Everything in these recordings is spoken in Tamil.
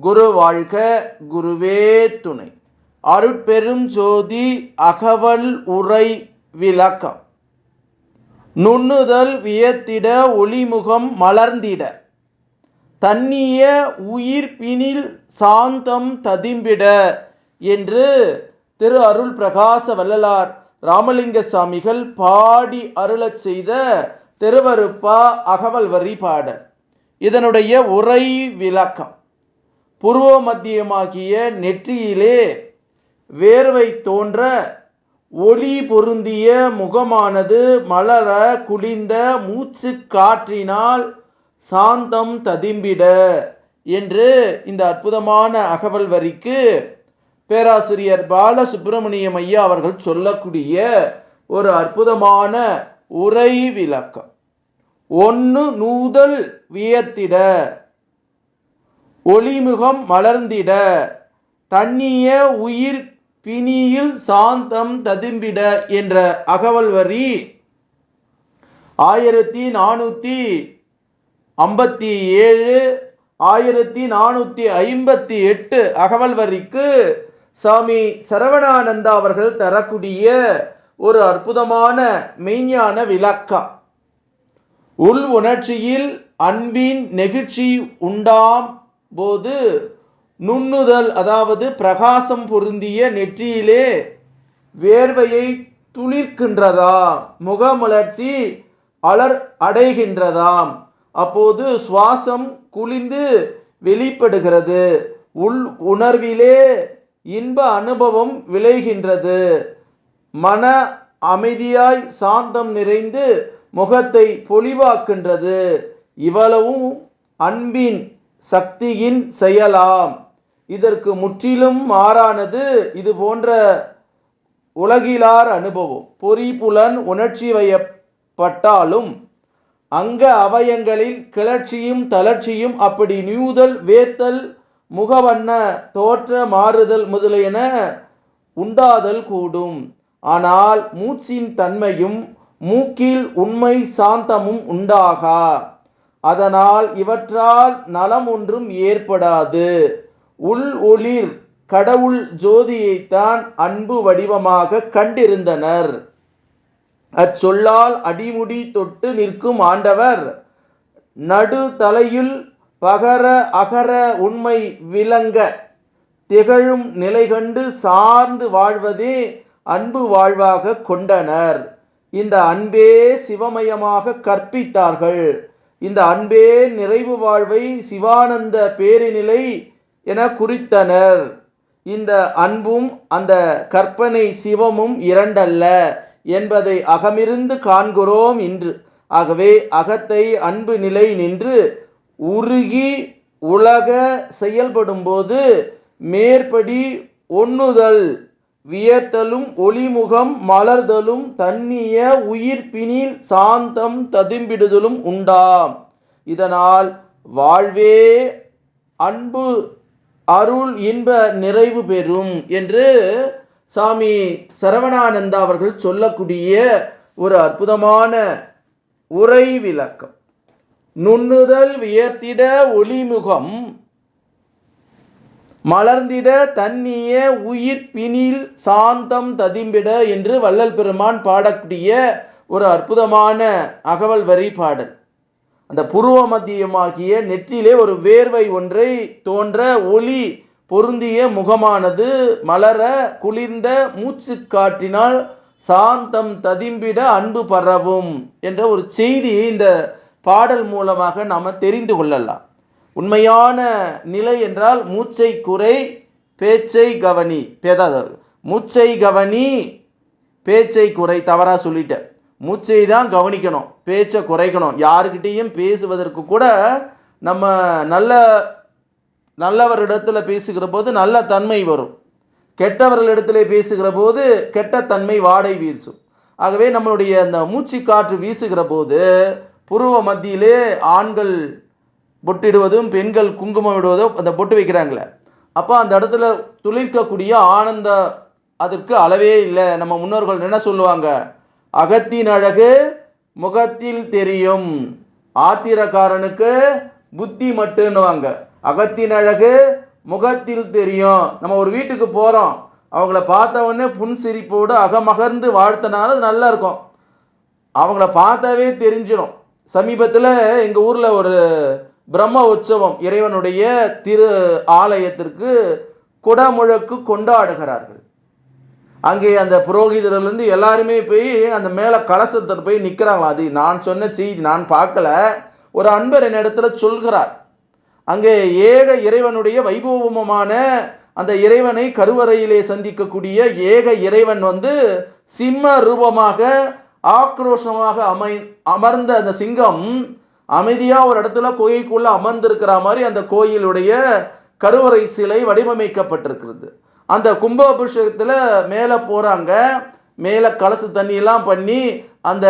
குரு வாழ்க குருவே துணை. அருட்பெரும் ஜோதி அகவல் உரை விளக்கம். நுண்ணுதல் வியத்திட ஒளிமுகம் மலர்ந்திட. தன்னிய உயிர்பினில் சாந்தம் ததிம்பிட என்று திரு அருள் பிரகாச வள்ளலார் ராமலிங்க சாமிகள் பாடி அருளச் செய்த திருவருப்பா அகவல் வரி பாடல். இதனுடைய உரை விளக்கம். புருவ மத்தியமாகிய நெற்றியிலே வேர்வை தோன்ற ஒளி பொருந்திய முகமானது மலர குளிந்த மூச்சு காற்றினால் சாந்தம் ததிம்பிட என்று இந்த அற்புதமான அகவல் வரிக்கு பேராசிரியர் பாலசுப்பிரமணியம் ஐயா அவர்கள் சொல்லக்கூடிய ஒரு அற்புதமான உரை விளக்கம். ஒன்று நூதல் வியத்திட. ஒளிமுகம் மலர்ந்திட தண்ணிய உயிர் பிணியில் சாந்தம் ததும்பிட என்ற அகவல் வரி ஆயிரத்தி நானூற்றி ஐம்பத்தி ஏழு ஆயிரத்தி நானூற்றி ஐம்பத்தி எட்டு அகவல் வரிக்கு சாமி சரவணானந்தா அவர்கள் தரக்கூடிய ஒரு அற்புதமான மெய்ஞான விளக்கம். உள் உணர்ச்சியில் அன்பின் நெகிழ்ச்சி உண்டாம் போது நுண்ணுதல் அதாவது பிரகாசம் பொருந்திய நெற்றியிலே வேர்வையை துளிர்க்கின்றதா? முகமலர்ச்சி அலர் அடைகின்றதாம். அப்போது சுவாசம் குளிந்து வெளிப்படுகிறது. உள் உணர்விலே இன்ப அனுபவம் விளைகின்றது. மன அமைதியாய் சாந்தம் நிறைந்து முகத்தை பொலிவாக்கின்றது. இவ்வளவும் அன்பின் சக்தியின் செயலாம். இதற்கு முற்றிலும் மாறானது இது போன்ற உலகிலார் அனுபவம். பொறிபுலன் உணர்ச்சி வயப்பட்டாலும் அங்க அவயங்களில் கிளர்ச்சியும் தளர்ச்சியும் அப்படி நியூதல் வேத்தல் முகவண்ண தோற்ற மாறுதல் முதலியன உண்டாதல் கூடும். ஆனால் மூச்சின் தன்மையும் மூக்கில் உண்மை சாந்தமும் உண்டாகா. அதனால் இவற்றால் நலம் ஒன்றும் ஏற்படாது. உள் ஒளிர் கடவுள் ஜோதியைத்தான் அன்பு வடிவமாக கண்டிருந்தனர். அச்சொல்லால் அடிமுடி தொட்டு நிற்கும் ஆண்டவர் நடுதலையில் பகர அகர உண்மை விளங்க திகழும் நிலை கண்டு சார்ந்து வாழ்வதே அன்பு வாழ்வாக கொண்டனர். இந்த அன்பே சிவமயமாக கற்பித்தார்கள். இந்த அன்பே நிறைவு வாழ்வை சிவானந்த பேரிநிலை என குறித்தனர். இந்த அன்பும் அந்த கற்பனை சிவமும் இரண்டல்ல என்பதை அகமிருந்து காண்கிறோம் இன்று. ஆகவே அகத்தை அன்பு நிலை நின்று உருகி உலக செயல்படும்போது மேற்படி ஒண்ணுதல் வியர்த்தலும் ஒளிமுகம் மலர்தலும் தன்னிய உயிர்ப்பினில் சாந்தம் ததும்பிடுதலும் உண்டாம். இதனால் வாழ்வே அன்பு அருள் இன்ப நிறைவு பெறும் என்று சாமி சரவணானந்தா அவர்கள் சொல்லக்கூடிய ஒரு அற்புதமான உரை விளக்கம். நுண்ணுதல் வியர்த்திட ஒளிமுகம் மலர்ந்திட தன்னிய உயிர் பிணில் சாந்தம் ததிம்பிட என்று வள்ளல் பெருமான் பாடக்கூடிய ஒரு அற்புதமான அகவல் வரி பாடல். அந்த புருவ மத்தியமாகிய நெற்றிலே ஒரு வேர்வை ஒன்றை தோன்ற ஒளி பொருந்திய முகமானது மலர குளிர்ந்த மூச்சு காற்றினால் சாந்தம் ததிம்பிட அன்பு பரவும் என்ற ஒரு செய்தியை இந்த பாடல் மூலமாக நாம் தெரிந்து கொள்ளலாம். உண்மையான நிலை என்றால் மூச்சை குறை பேச்சை கவனி. பேதா மூச்சை கவனி பேச்சை குறை. தவறாக சொல்லிட்டேன். மூச்சை தான் கவனிக்கணும். பேச்சை குறைக்கணும். யாருக்கிட்டேயும் பேசுவதற்கு கூட நம்ம நல்ல நல்லவரிடத்தில் பேசுகிற போது நல்ல தன்மை வரும். கெட்டவர்களிடத்திலே பேசுகிற போது கெட்ட தன்மை வாடை வீசும். ஆகவே நம்மளுடைய அந்த மூச்சு காற்று வீசுகிற போது புருவ மத்தியிலே ஆண்கள் பொட்டிடுவதும் பெண்கள் குங்குமம் விடுவதும் அந்த பொட்டு வைக்கிறாங்களே. அப்போ அந்த இடத்துல துளிர்க்கக்கூடிய ஆனந்த அதற்கு அளவே இல்லை. நம்ம முன்னோர்கள் என்ன சொல்லுவாங்க? அகத்தின் அழகு முகத்தில் தெரியும். ஆத்திரக்காரனுக்கு புத்தி மட்டுன்னுவாங்க. அகத்தின் அழகு முகத்தில் தெரியும். நம்ம ஒரு வீட்டுக்கு போகிறோம் அவங்கள பார்த்த உடனே புன்சிரிப்போடு அகமகர்ந்து வாழ்த்தினாலும் அது நல்லா இருக்கும். அவங்கள பார்த்தாவே தெரிஞ்சிடும் சமீபத்தில் எங்கள் ஊரில் ஒரு பிரம்ம உற்சவம் இறைவனுடைய திரு ஆலயத்திற்கு குடமுழக்கு கொண்டாடுகிறார்கள். அங்கே அந்த புரோகிதர்லேருந்து எல்லாருமே போய் அந்த மேலே கலசத்தில் போய் நிற்கிறாங்களா அது நான் சொன்ன செய்தி நான் பார்க்கல. ஒரு அன்பர் என்னிடத்துல சொல்கிறார். அங்கே ஏக இறைவனுடைய வைபவமான அந்த இறைவனை கருவறையிலே சந்திக்கக்கூடிய ஏக இறைவன் வந்து சிம்ம ரூபமாக ஆக்ரோஷமாக அமை அமர்ந்த அந்த சிங்கம் அமைதியாக ஒரு இடத்துல கோயிலுக்குள்ள அமர்ந்திருக்கிற மாதிரி அந்த கோயிலுடைய கருவறை சிலை வடிவமைக்கப்பட்டிருக்கிறது. அந்த கும்பாபிஷேகத்தில் மேலே போகிறாங்க மேலே கலசு தண்ணியெல்லாம் பண்ணி அந்த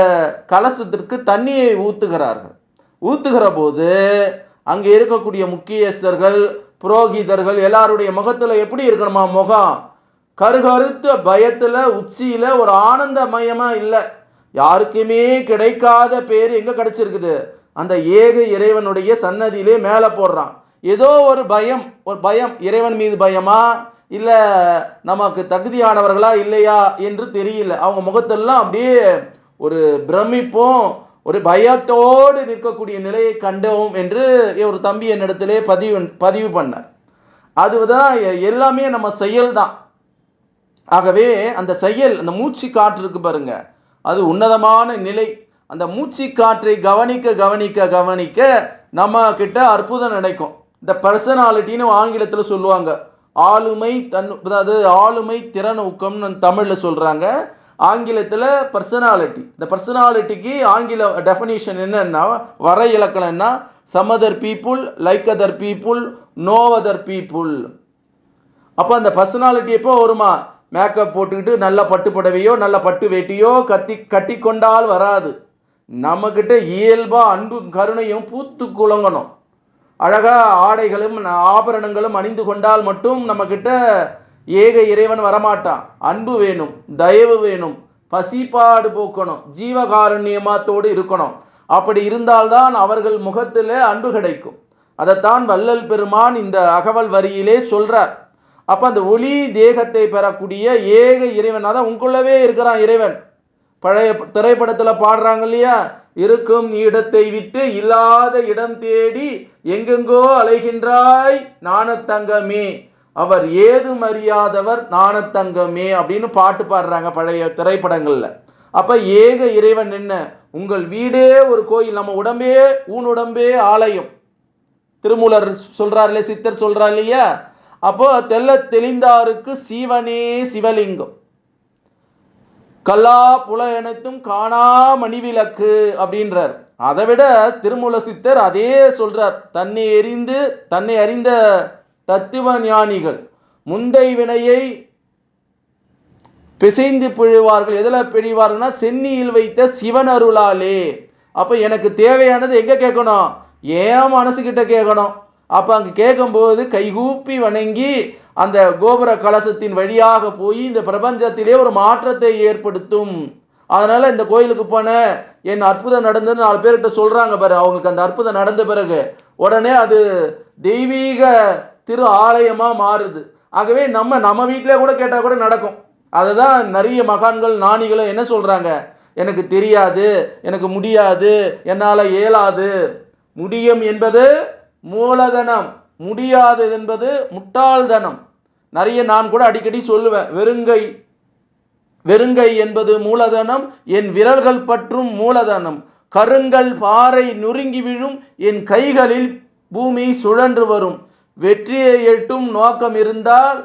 கலசத்திற்கு தண்ணியை ஊற்றுகிறார்கள் ஊற்றுகிற போது அங்கே இருக்கக்கூடிய முக்கியஸ்தர்கள் புரோகிதர்கள் எல்லாருடைய முகத்தில் எப்படி இருக்கணுமா முகம்? கருகருத்த பயத்தில் உச்சியில் ஒரு ஆனந்தமயமாக இல்லை. யாருக்குமே கிடைக்காத பேர் எங்கே கிடச்சிருக்குது? அந்த ஏக இறைவனுடைய சன்னதியிலே மேலே போடுறான். ஏதோ ஒரு பயம் ஒரு பயம். இறைவன் மீது பயமா? இல்லை நமக்கு தகுதியானவர்களா இல்லையா என்று தெரியல. அவங்க முகத்தெல்லாம் அப்படியே ஒரு பிரமிப்பும் ஒரு பயத்தோடு நிற்கக்கூடிய நிலையை கண்டோம் என்று ஒரு தம்பி என்னிடத்திலே பதிவு பதிவு பண்ணார். அதுதான் எல்லாமே நம்ம செயல் தான். ஆகவே அந்த செயல் அந்த மூச்சு காற்று இருக்கு பாருங்க. அது உன்னதமான நிலை. அந்த மூச்சு காற்றை கவனிக்க கவனிக்க கவனிக்க நம்ம கிட்ட அற்புதம் நினைக்கும். இந்த பர்சனாலிட்டின்னு ஆங்கிலத்தில் சொல்லுவாங்க. ஆளுமை தன் அதாவது ஆளுமை திறன் ஊக்கம்னு தமிழில் சொல்கிறாங்க ஆங்கிலத்தில் பர்சனாலிட்டி இந்த பர்சனாலிட்டிக்கு ஆங்கில டெஃபனிஷன் என்னென்னா வர இலக்கணம்னா some other people like other people no other people அப்போ அந்த பர்சனாலிட்டி எப்போ வருமா? மேக்கப் போட்டுக்கிட்டு நல்ல பட்டு புடவையோ நல்ல பட்டு வேட்டியோ கத்தி கட்டி கொண்டால் வராது. நம்மக்கிட்ட இயல்பாக அன்பும் கருணையும் பூத்து குலங்கணும். அழகாக ஆடைகளும் ஆபரணங்களும் அணிந்து கொண்டால் மட்டும் நம்மக்கிட்ட ஏக இறைவன் வரமாட்டான். அன்பு வேணும் தயவு வேணும் பசிப்பாடு போக்கணும் ஜீவகாருண்யமாத்தோடு இருக்கணும். அப்படி இருந்தால்தான் அவர்கள் முகத்தில் அன்பு கிடைக்கும். அதைத்தான் வள்ளல் பெருமான் இந்த அகவல் வரியிலே சொல்கிறார் அப்போ அந்த ஒளி தேகத்தை பெறக்கூடிய ஏக இறைவன் அதான் உங்களுள்ளவே இருக்கிறான் இறைவன். பழைய திரைப்படத்தில் பாடுறாங்க இல்லையா? இருக்கும் இடத்தை விட்டு இல்லாத இடம் தேடி எங்கெங்கோ அலைகின்றாய் நாணத்தங்கமே. அவர் ஏதும் அறியாதவர் நாணத்தங்கமே அப்படின்னு பாட்டு பாடுறாங்க பழைய திரைப்படங்களில். அப்போ ஏக இறைவன் என்ன? உங்கள் வீடே ஒரு கோயில் நம்ம உடம்பே ஊன் உடம்பே ஆலயம். திருமூலர் சொல்றாருல சித்தர் சொல்கிறார் இல்லையா? அப்போ தெல்ல தெளிந்தாருக்கு சிவனே சிவலிங்கம். கல்லா புல எனத்தும் காணா மணிவிளக்கு அப்படின்றார். அதை விட திருமூல சித்தர் அதே சொல்றார். தன்னை எரிந்து தன்னை அறிந்த தத்துவ ஞானிகள் முந்தை வினையை பிசைந்து பிழிவார்கள். எதில் பிழிவார்கள்னா சென்னியில் வைத்த சிவன் அருளாலே அப்போ எனக்கு தேவையானது எங்கே கேட்கணும்? ஏன் மனசுக்கிட்ட கேட்கணும்? அப்போ அங்கே கேட்கும்போது கைகூப்பி வணங்கி அந்த கோபுர கலசத்தின் வழியாக போய் இந்த பிரபஞ்சத்திலே ஒரு மாற்றத்தை ஏற்படுத்தும். அதனால் இந்த கோயிலுக்கு போனேன் என் அற்புதம் நடந்தது நாலு பேர்கிட்ட சொல்கிறாங்க பாரு அவங்களுக்கு அந்த அற்புதம் நடந்த பிறகு. உடனே அது தெய்வீக திரு ஆலயமாக மாறுது. ஆகவே நம்ம நம்ம வீட்டிலே கூட கேட்டால் கூட நடக்கும். அதுதான் நிறைய மகான்கள் நாணிகளும் என்ன சொல்கிறாங்க எனக்கு தெரியாது எனக்கு முடியாது என்னால் இயலாது. முடியும் என்பது மூலதனம் முடியாதது என்பது முட்டாள்தனம். நிறைய நான் கூட அடிக்கடி சொல்லுவேன் வெறுங்கை வெறுங்கை என்பது மூலதனம் என் விரல்கள் பற்றும் மூலதனம். கருங்கல் பாறை நொறுங்கி விழும் என் கைகளில் பூமி சுழன்று வரும். வெற்றியை எட்டும் நோக்கம் இருந்தால்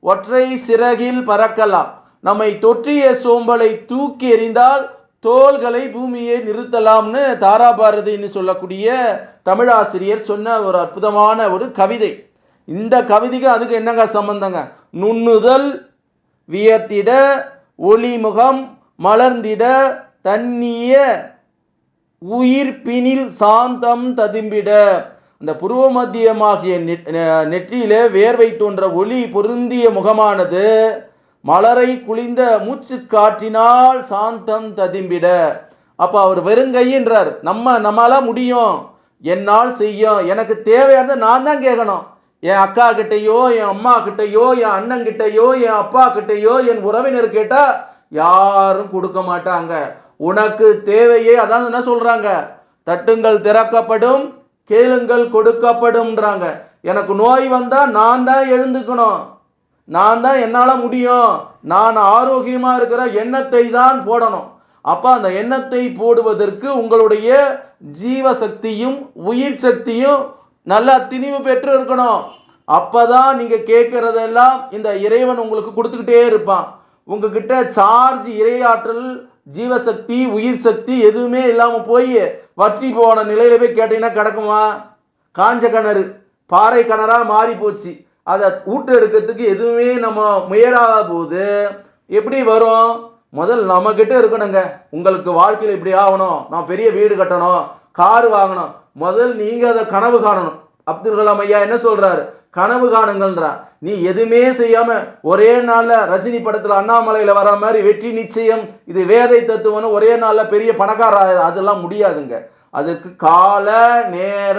ஒற்றை சிறகில் பறக்கலாம். நம்மை தொற்றிய சோம்பலை தூக்கி எறிந்தால் தோள்களை பூமியை நிறுத்தலாம்னு தாராபாரதின்னு சொல்லக்கூடிய தமிழாசிரியர் சொன்ன ஒரு அற்புதமான ஒரு கவிதை. இந்த கவிதைக்கு அதுக்கு என்னங்க சம்பந்தங்க? நுண்ணுதல் வியர்த்திட ஒளிமுகம் மலர்ந்திட தண்ணிய உயிர்ப்பினில் சாந்தம் ததும்பிட. அந்த புருவ மத்தியமாகிய நெட்- நெற்றியிலே வேர்வை தோன்ற ஒளி பொருந்திய முகமானது மலரை குளிந்த மூச்சு காற்றினால் சாந்தம் ததும்பிட. அப்ப அவர் வெறுங்கைன்றார் நம்ம நம்மளால முடியும். என்னால் செய்யும். எனக்கு தேவையானதை நான் தான் கேட்கணும். என் அக்கா கிட்டேயோ என் அம்மா கிட்டேயோ என் அண்ணன் கிட்டேயோ என் அப்பா கிட்டேயோ என் உறவினர் கேட்டா யாரும் கொடுக்க மாட்டாங்க. உனக்கு தேவையே அதான் என்ன சொல்றாங்க? தட்டுங்கள் திறக்கப்படும் கேளுங்கள் கொடுக்கப்படும்ன்றாங்க. எனக்கு நோய் வந்தா நான் தான் எழுந்துக்கணும். நான் தான் என்னால் முடியும். நான் ஆரோக்கியமா இருக்கிற எண்ணத்தை தான் போடணும். அப்ப அந்த எண்ணத்தை போடுவதற்கு உங்களுடைய ஜீவ சக்தியும் உயிர் சக்தியும் நல்லா திணிவு பெற்று இருக்கணும். அப்பதான் நீங்க கேட்கறதெல்லாம் இந்த இறைவன் உங்களுக்கு கொடுத்துக்கிட்டே இருப்பான். உங்ககிட்ட சார்ஜ் இறையாற்றல் ஜீவசக்தி உயிர் சக்தி எதுவுமே இல்லாம போய் வற்றி போன நிலையில போய் கேட்டீங்கன்னா கிடக்குமா? காஞ்ச கிணறு பாறை கிணறா மாறி போச்சு. அதை ஊட்டெடுக்கிறதுக்கு எதுவுமே நம்ம முயலாத போது எப்படி வரும்? முதல் நம்மக்கிட்ட இருக்கணுங்க. உங்களுக்கு வாழ்க்கையில் இப்படி ஆகணும். நான் பெரிய வீடு கட்டணும் கார் வாங்கணும் முதல் நீங்க அதை கனவு காணணும். அப்துல் கலாம் ஐயா என்ன சொல்றாரு? கனவு காணுங்கள்ன்றா. நீ எதுவுமே செய்யாம ஒரே நாள்ல ரஜினி படத்துல அண்ணாமலையில வர மாதிரி வெற்றி நிச்சயம் இது வேதை தத்துவம்னு ஒரே நாள்ல பெரிய பணக்கார அதெல்லாம் முடியாதுங்க. அதுக்கு கால நேர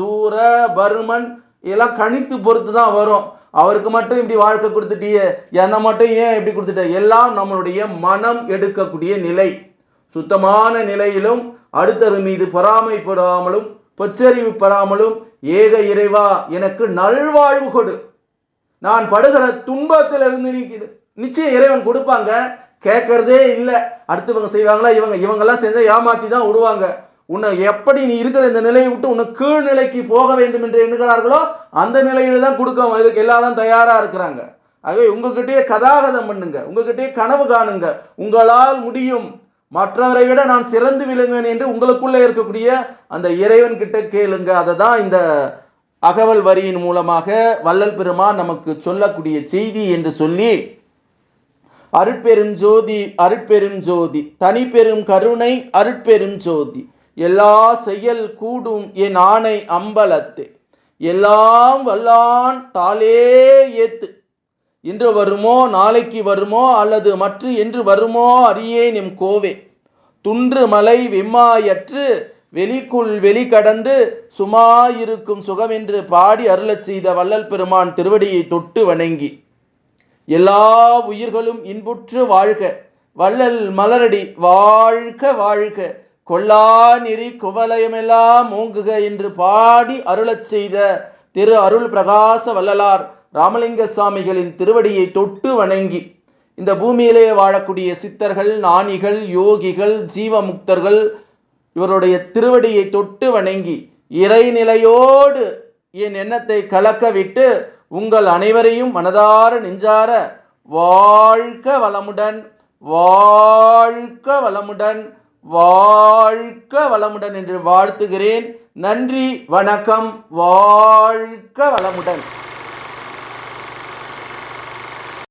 தூர பருமன் இதெல்லாம் கணித்து பொறுத்து தான் வரும். அவருக்கு மட்டும் இப்படி வாழ்க்கை கொடுத்துட்டியே என்னை மட்டும் ஏன் இப்படி கொடுத்துட்ட? எல்லாம் நம்மளுடைய மனம் எடுக்கக்கூடிய நிலை. சுத்தமான நிலையிலும் அடுத்தது மீது பொறாமைப்படாமலும் பொச்சரிவு பெறாமலும் ஏக இறைவா எனக்கு நல்வாழ்வு கொடு. நான் படுகிற துன்பத்திலிருந்து நீக்கி நிச்சயம் இறைவன் கொடுப்பாங்க. கேட்கறதே இல்லை. அடுத்தவங்க செய்வாங்களா? இவங்க இவங்கெல்லாம் செஞ்சால் ஏமாத்தி தான் விடுவாங்க. உன்னை எப்படி நீ இருக்கிற இந்த நிலையை விட்டு உன்னை கீழ்நிலைக்கு போக வேண்டும் என்று எண்ணுகிறார்களோ அந்த நிலையில தான் கொடுக்க இதுக்கு எல்லாரும் தயாராக இருக்கிறாங்க. ஆகவே உங்ககிட்டயே கதாகதம் பண்ணுங்க. உங்ககிட்டயே கனவு காணுங்க. உங்களால் முடியும். மற்றவரை விட நான் சிறந்து விளங்குவேன் என்று உங்களுக்குள்ளே இருக்கக்கூடிய அந்த இறைவன் கிட்ட கேளுங்க. அதை தான் இந்த அகவல் வரியின் மூலமாக வள்ளல் பெருமான் நமக்கு சொல்லக்கூடிய செய்தி என்று சொல்லி அருட்பெரும் ஜோதி அருட்பெரும் ஜோதி தனி பெரும் கருணை அருட்பெரும் ஜோதி எல்லா செயல் கூடும் என் ஆணை அம்பலத்து எல்லாம் வல்லான் தாளே ஏத்து இன்று வருமோ நாளைக்கு வருமோ அல்லது மற்ற என்று வருமோ அறியேன் எம் கோவே. துன்று மலை வெம்மாயற்று வெளிக்குள் வெளி கடந்து சுமாயிருக்கும் சுகமென்று பாடி அருளச் செய்த வள்ளல் பெருமான் திருவடியை தொட்டு வணங்கி. எல்லா உயிர்களும் இன்புற்று வாழ்க வள்ளல் மலரடி வாழ்க வாழ்க. கொல்லா நெறி குவலயமெல்லாம் மூங்குக என்று பாடி அருளச் செய்த திரு அருள் பிரகாச வள்ளலார் ராமலிங்க சுவாமிகளின் திருவடியை தொட்டு வணங்கி இந்த பூமியிலே வாழக்கூடிய சித்தர்கள் ஞானிகள் யோகிகள் ஜீவமுக்தர்கள் இவருடைய திருவடியை தொட்டு வணங்கி இறைநிலையோடு என் எண்ணத்தை கலக்கவிட்டு உங்கள் அனைவரையும் மனதார நெஞ்சார வாழ்க வளமுடன் வாழ்க வளமுடன் வாழ்க வளமுடன் என்று வாழ்த்துகிறேன். நன்றி வணக்கம் வாழ்க வளமுடன்.